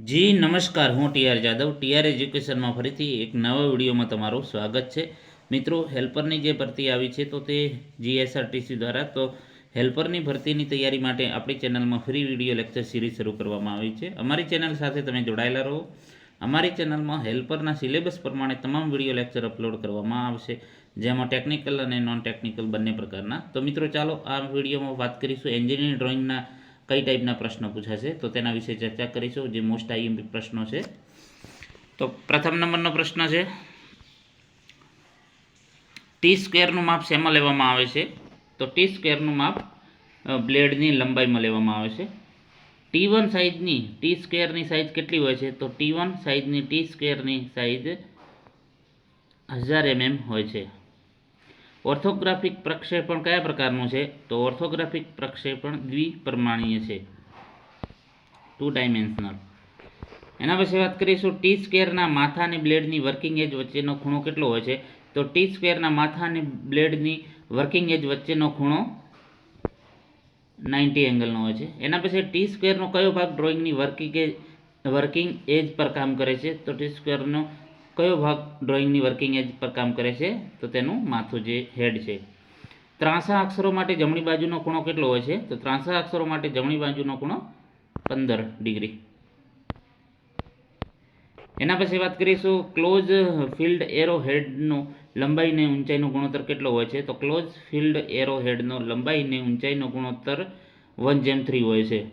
જી, નમસ્કાર. હું TR Jadav. TR એજ્યુકેશનમાં ફરીથી એક નવા વિડીયોમાં તમારું સ્વાગત છે. મિત્રો, હેલ્પરની જે ભરતી આવી છે, તો તે જીએસઆરટીસી દ્વારા. તો હેલ્પરની ભરતીની તૈયારી માટે આપણી ચેનલમાં ફ્રી વીડિયો લેક્ચર સિરીઝ શરૂ કરવામાં આવી છે. અમારી ચેનલ સાથે તમે જોડાયેલા રહો. અમારી ચેનલમાં હેલ્પરના સિલેબસ પ્રમાણે તમામ વીડિયો લેક્ચર અપલોડ કરવામાં આવશે, જેમાં ટેકનિકલ અને નોન ટેકનિકલ બંને પ્રકારના. તો મિત્રો, ચાલો આ વિડીયોમાં વાત કરીશું એન્જિનિયરિંગ ડ્રોઈંગના કઈ ટાઈપના પ્રશ્નો પૂછાશે? તો તેના વિશે ચર્ચા કરીશું, જે મોસ્ટ આઈએમપી પ્રશ્નો છે. તો પ્રથમ નંબરનો પ્રશ્ન છે ટી સ્ક્વેરનું માપ શેમાં લેવામાં આવે છે? તો ટી સ્ક્વેરનું માપ બ્લેડની લંબાઈમાં લેવામાં આવે છે. ટી વન સાઇઝની ટી સ્ક્વેરની સાઇઝ કેટલી હોય છે? તો ટી વન સાઇઝની ટી સ્ક્વેરની સાઇઝ હજાર એમએમ હોય છે. ઓર્થોગ્રાફિક પ્રક્ષેપણ કયા પ્રકારનું છે? તો ઓર્થોગ્રાફિક પ્રક્ષેપણ દ્વિપરમાણીય છે. ટુ ડાયમેન્શનલ એના પછી વાત કરીશું. ટી સ્ક્વેરના માથા અને બ્લેડની વર્કિંગ એજ વચ્ચેનો ખૂણો કેટલો હોય છે? તો ટી સ્ક્વેરના માથા અને બ્લેડની વર્કિંગ એજ વચ્ચેનો ખૂણો નાઇન્ટી એંગલનો હોય છે. એના પછી ટી સ્ક્વેરનો કયો ભાગ ડ્રોઈંગની વર્કિંગ એજ વર્કિંગ એજ પર કામ કરે છે? તો ટી સ્ક્વેરનો કયો ભાગ ડ્રોઈંગની વર્કિંગ એજ પર કામ કરે છે? તો તેનું માથું જે હેડ છે. ત્રાંસા અક્ષરો માટે જમણી બાજુનો ખૂણો કેટલો હોય છે? તો ત્રાંસા અક્ષરો માટે જમણી બાજુનો ખૂણો પંદર ડિગ્રી. એના પછી વાત કરીશું ક્લોઝ ફિલ્ડ એરો હેડનો લંબાઈ ને ઊંચાઈનો ગુણોત્તર કેટલો હોય છે? તો ક્લોઝ ફિલ્ડ એરો હેડનો લંબાઈ ને ઊંચાઈનો ગુણોત્તર વન જેમ થ્રી હોય છે.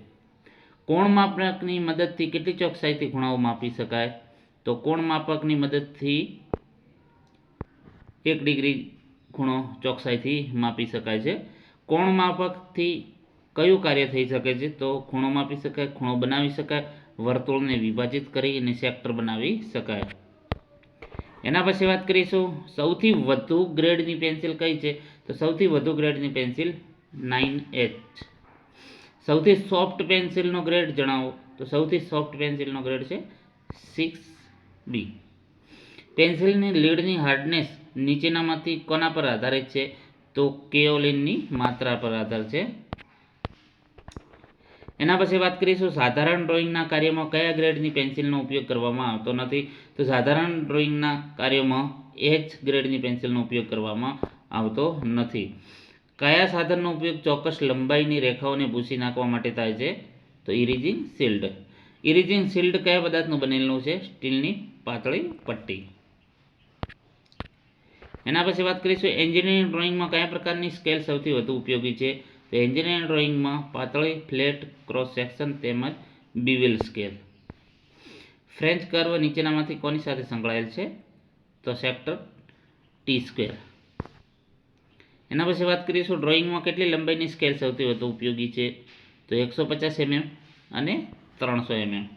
કોણ માપકની મદદથી કેટલી ચોકસાઈથી ખૂણાઓ માપી શકાય? તો કોણ માપકની મદદથી એક ડિગ્રી ખૂણો ચોકસાઈથી માપી શકાય છે? કોણ માપકથી કયું કાર્ય થઈ શકે છે? તો ખૂણો માપી શકાય, ખૂણો બનાવી શકાય, વર્તુળને વિભાજિત કરી અને સેક્ટર બનાવી શકાય. એના પછી વાત કરીશું, સૌથી વધુ ગ્રેડની પેન્સિલ કઈ છે? તો સૌથી વધુ ગ્રેડની પેન્સિલ નાઇન એચ. સૌથી સોફ્ટ પેન્સિલનો ગ્રેડ જણાવો. તો સૌથી સોફ્ટ પેન્સિલનો ગ્રેડ છે સિક્સ બી પેન્સિલની લીડની હાર્ડનેસ નીચેનામાંથી કોના પર આધારિત છે? તો કેઓલિનની માત્રા પર આધાર છે. એના પછી વાત કરીશું સાધારણ ડ્રોઈંગના કાર્યમાં કયા ગ્રેડની પેન્સિલનો ઉપયોગ કરવામાં આવતો નથી? તો સાધારણ ડ્રોઈંગના કાર્યમાં એચ ગ્રેડની પેન્સિલનો ઉપયોગ કરવામાં આવતો નથી. કયા સાધનનો ઉપયોગ ચોક્કસ લંબાઈની રેખાઓને ભૂસી નાખવા માટે થાય છે? તો ઇરિજિંગ શિલ્ડ ઇરિજિંગ શિલ્ડ કયા પદાર્થનું બનેલું છે? સ્ટીલની પાતળી પટ્ટી. એના પછી વાત કરીશું એન્જિનિયરિંગ ડ્રોઈંગમાં કયા પ્રકારની સ્કેલ સૌથી વધુ ઉપયોગી છે? તો એન્જિનિયરિંગ ડ્રોઈંગમાં પાતળી, ફ્લેટ, ક્રોસ સેક્શન તેમજ બીવેલ સ્કેલ. ફ્રેન્ચ કર્વ નીચેનામાંથી કોની સાથે સંકળાયેલ છે? તો સેક્ટર ટી સ્ક્વેર. એના પછી વાત કરીશું ડ્રોઈંગમાં કેટલી લંબાઈની સ્કેલ સૌથી વધુ ઉપયોગી છે? તો એકસો પચાસ એમએમ અને ત્રણસો એમએમ.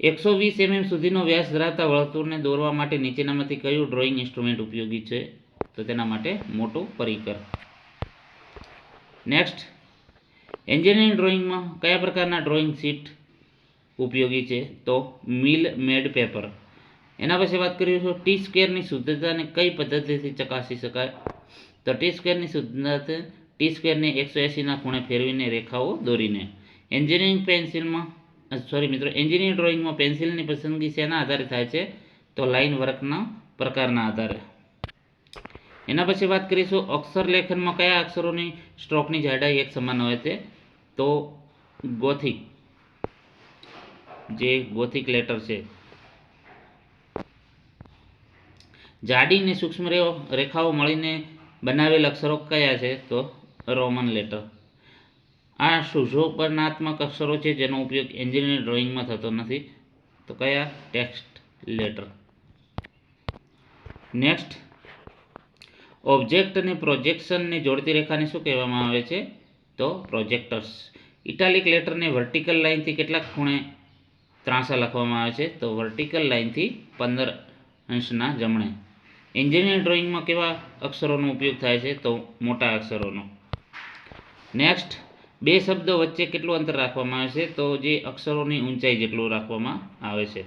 એકસો વીસ એમએમ સુધીનો વ્યાસ ધરાવતા વર્તુળને દોરવા માટે નીચેનામાંથી કયું ડ્રોઈંગ ઇન્સ્ટ્રુમેન્ટ ઉપયોગી છે? તો તેના માટે મોટું પરિકર. નેક્સ્ટ, એન્જિનિયરિંગ ડ્રોઈંગમાં કયા પ્રકારના ડ્રોઈંગ શીટ ઉપયોગી છે? તો મિલ મેડ પેપર. એના પછી વાત કરીએ તો ટી સ્કેરની શુદ્ધતાને કઈ પદ્ધતિથી ચકાસી શકાય? તો ટી સ્કેરની શુદ્ધતા, ટી સ્કેરને એકસો એંસીના ખૂણે ફેરવીને રેખાઓ દોરીને. એન્જિનિયરિંગ પેન્સિલમાં સોરી મિત્રો એન્જિનિયર ડ્રોઈંગમાં પેન્સિલની પસંદગી શેના આધારે થાય છે? તો લાઇન વર્કના પ્રકારના આધારે. એના પછી વાત કરીશું અક્ષર લેખનમાં કયા અક્ષરોની સ્ટ્રોકની જાડાઈ એક સમાન હોય છે? તો ગોથિક. જે ગોથિક લેટર છે. જાડી અને સૂક્ષ્મ રેખાઓ મળીને બનાવેલ અક્ષરો કયા છે? તો રોમન લેટર આ સુશોભનાત્મક અક્ષરો છે જેનો ઉપયોગ એન્જિનિયરિંગ ડ્રોઈંગમાં થતો નથી. તો કયા? Text letter. નેક્સ્ટ ઓબ્જેક્ટ અને પ્રોજેક્શનને જોડતી રેખાને શું કહેવામાં આવે છે? તો પ્રોજેક્ટર્સ. ઇટાલિક લેટરને વર્ટિકલ લાઇનથી કેટલાક ખૂણે ત્રાંસા લખવામાં આવે છે? તો વર્ટિકલ લાઇનથી પંદર અંશના જમણે. એન્જિનિયર ડ્રોઈંગમાં કેવા અક્ષરોનો ઉપયોગ થાય છે? તો મોટા અક્ષરોનો. નેક્સ્ટ બે શબ્દો વચ્ચે કેટલું અંતર રાખવામાં આવે છે? તો જે અક્ષરોની ઊંચાઈ જેટલું રાખવામાં આવે છે.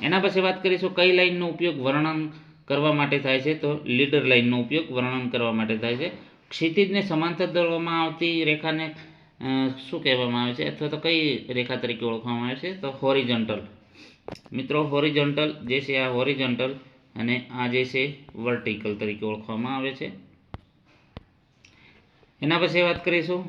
એના પછી વાત કરીશું કઈ લાઇનનો ઉપયોગ વર્ણન કરવા માટે થાય છે? તો લીડર લાઇનનો ઉપયોગ વર્ણન કરવા માટે થાય છે. ક્ષિતિજને સમાંતર દોરવામાં આવતી રેખાને શું કહેવામાં આવે છે? અથવા તો કઈ રેખા તરીકે ઓળખવામાં આવે છે? તો હોરિજન્ટલ મિત્રો હોરિજન્ટલ જે છે આ હોરિજન્ટલ અને આ જે છે વર્ટિકલ તરીકે ઓળખવામાં આવે છે. એના પછી વાત કરીશું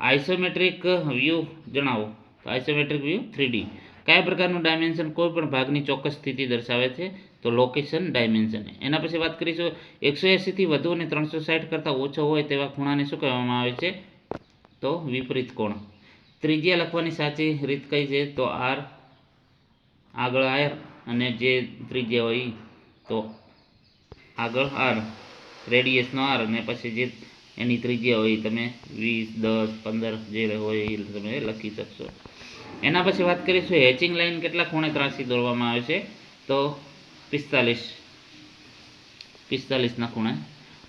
આઇસોમેટ્રિક વ્યૂ જણાવો. તો આઇસોમેટ્રિક વ્યૂ થ્રીડી કયા પ્રકારનું ડાયમેન્શન કોઈ પણ ભાગની ચોક્કસ સ્થિતિ દર્શાવે છે? તો લોકેશન, ડાયમેન્શન. એના પછી વાત કરીશું. એકસો એંસીથી વધુ અને ત્રણસો સાઠ કરતાં ઓછો હોય તેવા ખૂણાને શું કહેવામાં આવે છે? તો વિપરીત કોણ? ત્રિજ્યા લખવાની સાચી રીત કઈ છે? તો આર, આગળ આર અને જે ત્રિજ્યા હોય તો આગળ આર, રેડિયસનો આર અને પછી જે એની ત્રિજ્યા હોય, તમે વીસ, દસ, પંદર જે હોય એ તમે લખી શકશો. એના પછી વાત કરીશું હેચિંગ લાઈન કેટલા ખૂણે ત્રાસી દોરવામાં આવે છે? તો પિસ્તાલીસ. પિસ્તાલીસના ખૂણે.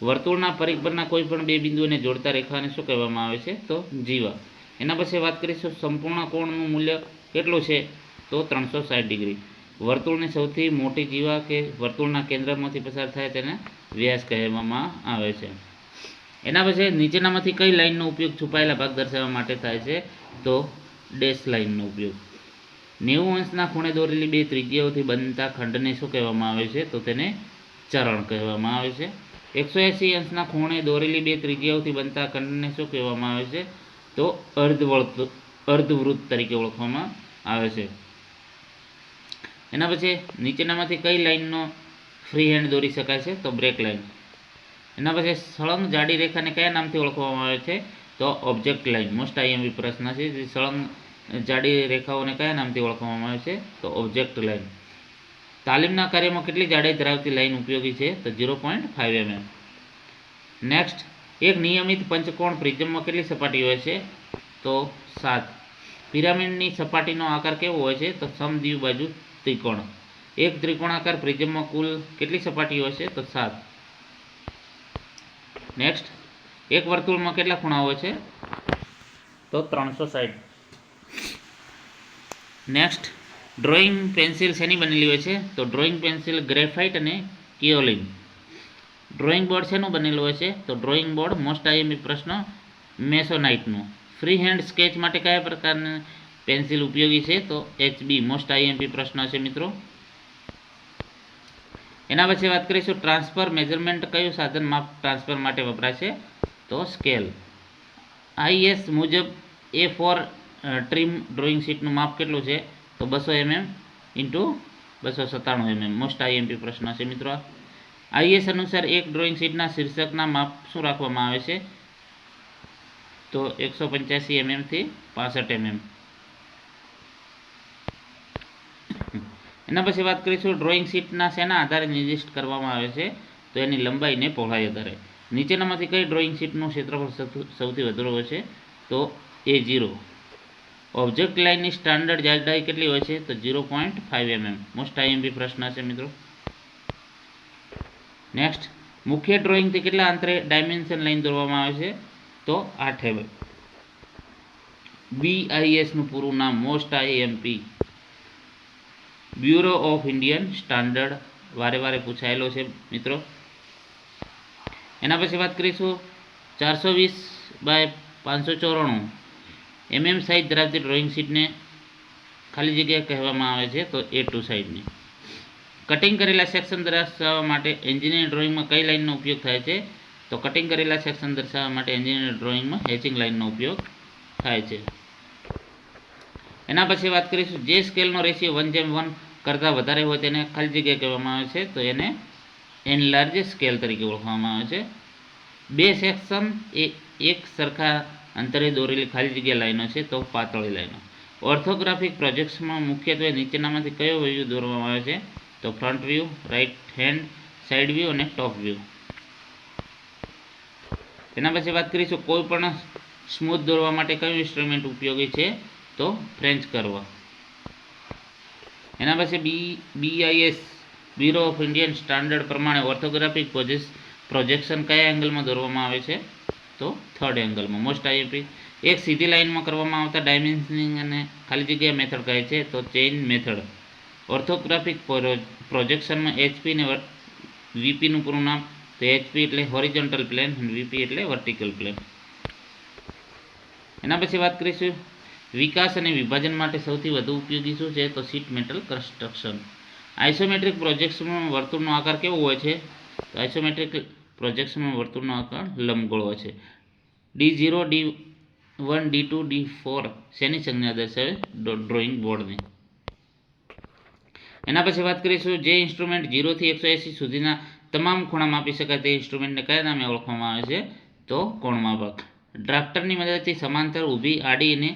વર્તુળના પરિઘ પરના કોઈ પણ બે બિંદુઓને જોડતા રેખાને શું કહેવામાં આવે છે? તો જીવા. એના પછી વાત કરીશું સંપૂર્ણ કોણનું મૂલ્ય કેટલું છે? તો ત્રણસો સાઠ ડિગ્રી. વર્તુળની સૌથી મોટી જીવા કે વર્તુળના કેન્દ્રમાંથી પસાર થાય તેને વ્યાસ કહેવામાં આવે છે. એના પછી નીચેનામાંથી કઈ લાઇનનો ઉપયોગ છુપાયેલા ભાગ દર્શાવવા માટે થાય છે? તો ડેશ લાઇનનો ઉપયોગ. નેવું અંશના ખૂણે દોરેલી બે ત્રિજ્યાઓથી બનતા ખંડને શું કહેવામાં આવે છે? તો તેને ચરણ કહેવામાં આવે છે. એકસો એંસી અંશના ખૂણે દોરેલી બે ત્રિજ્યાઓથી બનતા ખંડને શું કહેવામાં આવે છે? તો અર્ધવર્ત, અર્ધવૃત્ત તરીકે ઓળખવામાં આવે છે. એના પછી નીચેનામાંથી કઈ લાઇનનો ફ્રી હેન્ડ દોરી શકાય છે? તો બ્રેક લાઇન. એના પછી સળંગ જાડી રેખાને કયા નામથી ઓળખવામાં આવે છે? તો ઓબ્જેક્ટ લાઇન મોસ્ટ આઈએમવી પ્રશ્ન છે. જે સળંગ જાડી રેખાઓને કયા નામથી ઓળખવામાં આવે છે? તો ઓબ્જેક્ટ લાઇન તાલીમના કાર્યમાં કેટલી જાડાઈ ધરાવતી લાઇન ઉપયોગી છે? તો zero point five mm next એક નિયમિત પંચકોણ પ્રિઝમમાં કેટલી સપાટી હોય છે? તો સાત. પિરામિડની સપાટીનો આકાર કેવો હોય છે? તો સમદ્વિ બાજુ ત્રિકોણ. એક ત્રિકોણાકાર પ્રિઝમમાં કુલ કેટલી સપાટી હોય છે? તો સાત. નેક્સ્ટ એક વર્તુળમાં કેટલા ખૂણા હોય છે? તો ત્રણસો સાઠ નેક્સ્ટ ડ્રોઈંગ પેન્સિલ શેની બનેલી હોય છે? તો ડ્રોઈંગ પેન્સિલ ગ્રેફાઇટ અને કિયોલિન ડ્રોઈંગ બોર્ડ શેનું બનેલું હોય છે? તો ડ્રોઈંગ બોર્ડ મોસ્ટ આઈએમપી પ્રશ્ન મેસોનાઇટનું. ફ્રી હેન્ડ સ્કેચ માટે કયા પ્રકારની પેન્સિલ ઉપયોગી છે? તો એચબી મોસ્ટ આઈએમપી પ્રશ્ન છે મિત્રો. એના પછી વાત કરીશું ટ્રાન્સફર મેજરમેન્ટ કયું સાધન માપ ટ્રાન્સફર માટે વપરાય છે તો સ્કેલ. આઈએસ મુજબ એ ફોર ટ્રીમ ડ્રોઈંગ શીટનું માપ કેટલું છે? તો બસો એમએમ ઇન્ટુ બસો સત્તાણું એમએમ. મોસ્ટ આઈએમપી પ્રશ્ન છે મિત્રો. આઈએસ અનુસાર એક ડ્રોઈંગ શીટના શીર્ષકના માપ શું રાખવામાં આવે છે? તો એકસો પંચ્યાસી એમએમથી પાસઠ એમએમ. એના પછી વાત કરીશું ડ્રોઈંગ શીટના શેના આધારે નિર્દિષ્ટ કરવામાં આવે છે, તો એની લંબાઈને પહોળાઈ આધારે. નીચેનામાંથી કઈ ડ્રોઈંગ શીટનું ક્ષેત્રફળ સૌથી- વધારે હોય છે, તો એ જીરો ઓબ્જેક્ટ લાઇનની સ્ટાન્ડર્ડ જાડાઈ કેટલી હોય છે, તો zero point five mm most IMP પ્રશ્ન છે મિત્રો. નેક્સ્ટ મુખ્ય ડ્રોઈંગથી કેટલા અંતરે ડાયમેન્શન લાઈન દોરવામાં આવે છે, તો આઠ બીઆઈએસનું પૂરું નામ most IMP bureau of Indian standard વારે વારે પૂછાયેલો છે, મિત્રો. એના પછી વાત કરીશું ચારસો વીસ બાય પાંચસો ચોરાણું. એમએમ સાઇઝ ધરાવતી ડ્રોઈંગ શીટને ખાલી જગ્યા કહેવામાં આવે છે, તો એ ટુ સાઇઝની કટિંગ કરેલા સેક્શન દર્શાવવા માટે એન્જિનિયર ડ્રોઈંગમાં કઈ લાઇનનો ઉપયોગ થાય છે? તો કટિંગ કરેલા સેક્શન દર્શાવવા માટે એન્જિનિયર ડ્રોઈંગમાં હેચિંગ લાઇનનો ઉપયોગ થાય છે. એના પછી વાત કરીશું જે સ્કેલનો રેશિયો વન જેમ વન કરતાં વધારે હોય તેને ખાલી જગ્યા કહેવામાં આવે છે, તો એને એનલાર્જ સ્કેલ તરીકે ઓળખવામાં આવે છે. બે સેક્શન એ એક સરખા અંતરે દોરેલી ખાલી જગ્યા લાઈનો છે, તો પાતળી લાઈનો. ઓર્થોગ્રાફિક પ્રોજેક્ટ્સમાં મુખ્યત્વે નીચેનામાંથી કયો વ્યૂ દોરવામાં આવે છે, તો front view right hand side view અને ટોપ વ્યૂ તેના પછી વાત કરીશું કોઈ પણ સ્મૂથ દોરવા માટે કયું ઇન્સ્ટ્રુમેન્ટ ઉપયોગી છે તો ફ્રેન્ચ કર્વ. એના પછી B BIS bureau of Indian standard પ્રમાણે ઓર્થોગ્રાફિક પ્રોજેક્શન કયા એંગલમાં દોરવામાં આવે છે? તો થર્ડ એંગલમાં મોસ્ટ આઈએમપી એક સીધી લાઇનમાં કરવામાં આવતા ડાયમેન્શનિંગ અને ખાલી જગ્યા મેથડ કહે છે, તો ચેઇન મેથડ ઓર્થોગ્રાફિક પ્રોજેક્શનમાં એચપી ને વીપીનું પૂરું નામ, તો એચપી એટલે હોરિઝોન્ટલ પ્લેન વીપી એટલે વર્ટિકલ પ્લેન એના પછી વાત કરીશું વિકાસ અને વિભાજન માટે સૌથી વધુ ઉપયોગી શું છે? તો સીટ મેટલ કન્સ્ટ્રક્શન. આઇસોમેટ્રિક પ્રોજેક્ટ્સમાં વર્તુળનો આકાર કેવો હોય છે? તો આઇસોમેટ્રિક પ્રોજેક્ટ્સમાં વર્તુળનો આકાર લંબગોળ હોય છે. D zero, D one, D two, D four શેની સંજ્ઞા દર્શાવે? ડ્રોઈંગ બોર્ડની. એના પછી વાત કરીશું જે ઇન્સ્ટ્રુમેન્ટ ઝીરોથી એકસો એંસી સુધીના તમામ ખૂણા માપી શકાય તે ઇન્સ્ટ્રુમેન્ટને કયા નામે ઓળખવામાં આવે છે? તો કોણમાપક ડ્રાફ્ટરની મદદથી સમાંતર ઊભી આડી અને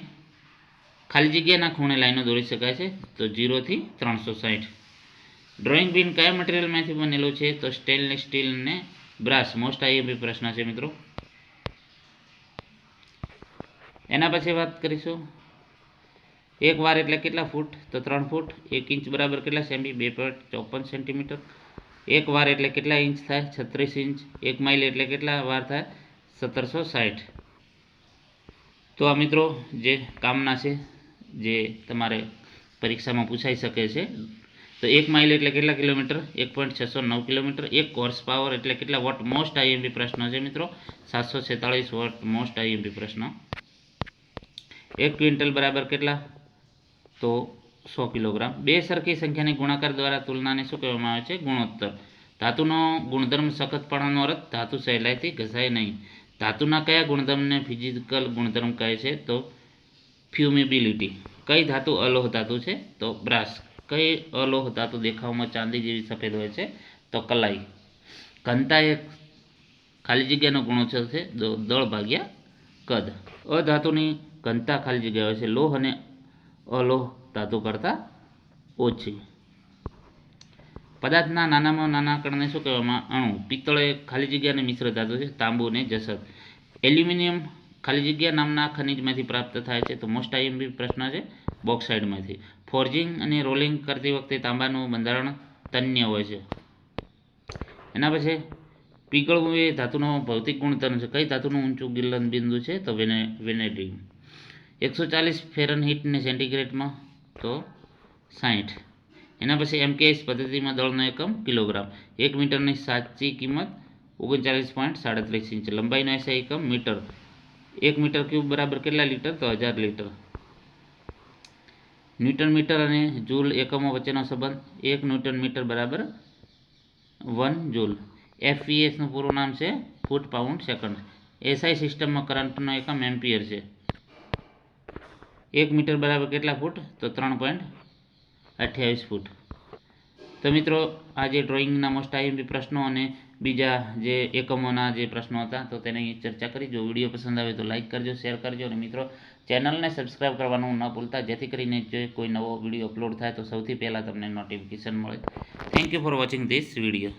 ખાલી જગ્યાના ખૂણે લાઈનો દોરી શકાય છે, તો જીરોથી ત્રણસો સાઠ ડ્રોઈંગ બિન કયા મટીરિયલમાંથી બનેલું છે, તો સ્ટેનલેસ સ્ટીલ અને બ્રાસ મોસ્ટ આઈએમપી પ્રશ્ન છે મિત્રો. એના પછી વાત કરીશું. એક વાર એટલે કેટલા ફૂટ? તો ત્રણ ફૂટ. એક ઇંચ બરાબર કેટલા સેમી? બે પોઈન્ટ ચોપન સેન્ટીમીટર. એક વાર એટલે કેટલા ઇંચ થાય? છત્રીસ ઇંચ. એક માઇલ એટલે કેટલા વાર થાય? સત્તરસો સાઠ તો આ મિત્રો જે કામના છે જે તમારે પરીક્ષામાં પૂછાઈ શકે છે. તો એક માઇલ એટલે કેટલા કિલોમીટર? એક પોઈન્ટ છસો નવ કિલોમીટર. એક કોર્સ પાવર એટલે કેટલા વોટ મોસ્ટ આઈએમપી પ્રશ્ન છે મિત્રો? સાતસો છેતાળીસ વોટ મોસ્ટ આઈએમપી પ્રશ્ન. એક ક્વિન્ટલ બરાબર કેટલા? તો સો કિલોગ્રામ. બે સરખી સંખ્યાની ગુણાકાર દ્વારા તુલનાને શું કહેવામાં આવે છે? ગુણોત્તર. ધાતુનો ગુણધર્મ સખતપણાનો અર્થ, ધાતુ સહેલાઈથી ઘસાય નહીં. ધાતુના કયા ગુણધર્મને ફિઝિકલ ગુણધર્મ કહે છે? તો ફ્યુમિબિલિટી કઈ ધાતુ અલોહ ધાતુ છે? તો બ્રાસ. કઈ અલોહ ધાતુ દેખાવમાં ચાંદી જેવી સફેદ હોય છે? તો કલાઈ. ઘનતા એક ખાલી જગ્યાનો ગુણોત્સવ છે દળ ભાગ્યા કદ. અધાતુની ઘનતા ખાલી જગ્યા હોય છે. લોહ અને અલોહ ધાતુ કરતાં ઓછી. પદાર્થના નાનામાં નાના કણને શું કહેવામાં અણુ. પિત્તળ એ ખાલી જગ્યાને મિશ્ર ધાતુ છે, તાંબુ અને જસત એલ્યુમિનિયમ ખાલી જગ્યા નામના ખનિજમાંથી પ્રાપ્ત થાય છે. તો મોસ્ટ આઈએમપી પ્રશ્ન છે બોક્સાઇડમાંથી ફોર્જિંગ અને રોલિંગ કરતી વખતે તાંબાનું બંધારણ તન્ય હોય છે. એના પછી પીગળવું એ ધાતુનો ભૌતિક ગુણધર્મ છે. કઈ ધાતુનું ઊંચું ગિલન બિંદુ છે? તો વેને વેનેડિયમ એકસો ચાલીસ ફેરનહીટને સેન્ટીગ્રેડમાં, તો સાઠ એના પછી એમકેએસ પદ્ધતિમાં દળનો એકમ કિલોગ્રામ. એક મીટરની સાચી કિંમત ઓગણચાલીસ પોઈન્ટ સાડત્રીસ ઇંચ. લંબાઈનો એસઆઈ એકમ મીટર. એક મીટર ક્યુબ બરાબર કેટલા લીટર? તો હજાર લીટર. ન્યૂટન મીટર અને જૂલ એકમો વચ્ચેનો સંબંધ એક ન્યૂટન મીટર બરાબર વન જૂલ. એફપીએસનું પૂરું નામ છે ફૂટ પાઉન્ડ સેકન્ડ. એસઆઈ સિસ્ટમમાં કરંટનો એકમ એમ્પિયર છે. એક મીટર બરાબર કેટલા ફૂટ? તો ત્રણ પોઈન્ટ અઠ્યાવીસ ફૂટ. તો મિત્રો, આજે ડ્રોઈંગના મોસ્ટ આઈએમપી પ્રશ્નો અને બીજા જે એકમોના જે પ્રશ્નો હતા, તો તેની ચર્ચા કરી. જો વીડિયો પસંદ આવે તો લાઇક કરજો શેર કરજો અને મિત્રો, ચેનલને સબસ્ક્રાઈબ કરવાનું ન ભૂલતા. જેથી કરીને જો કોઈ નવો વીડિયો અપલોડ થાય તો સૌથી પહેલાં તમને નોટિફિકેશન મળે. Thank you for watching this video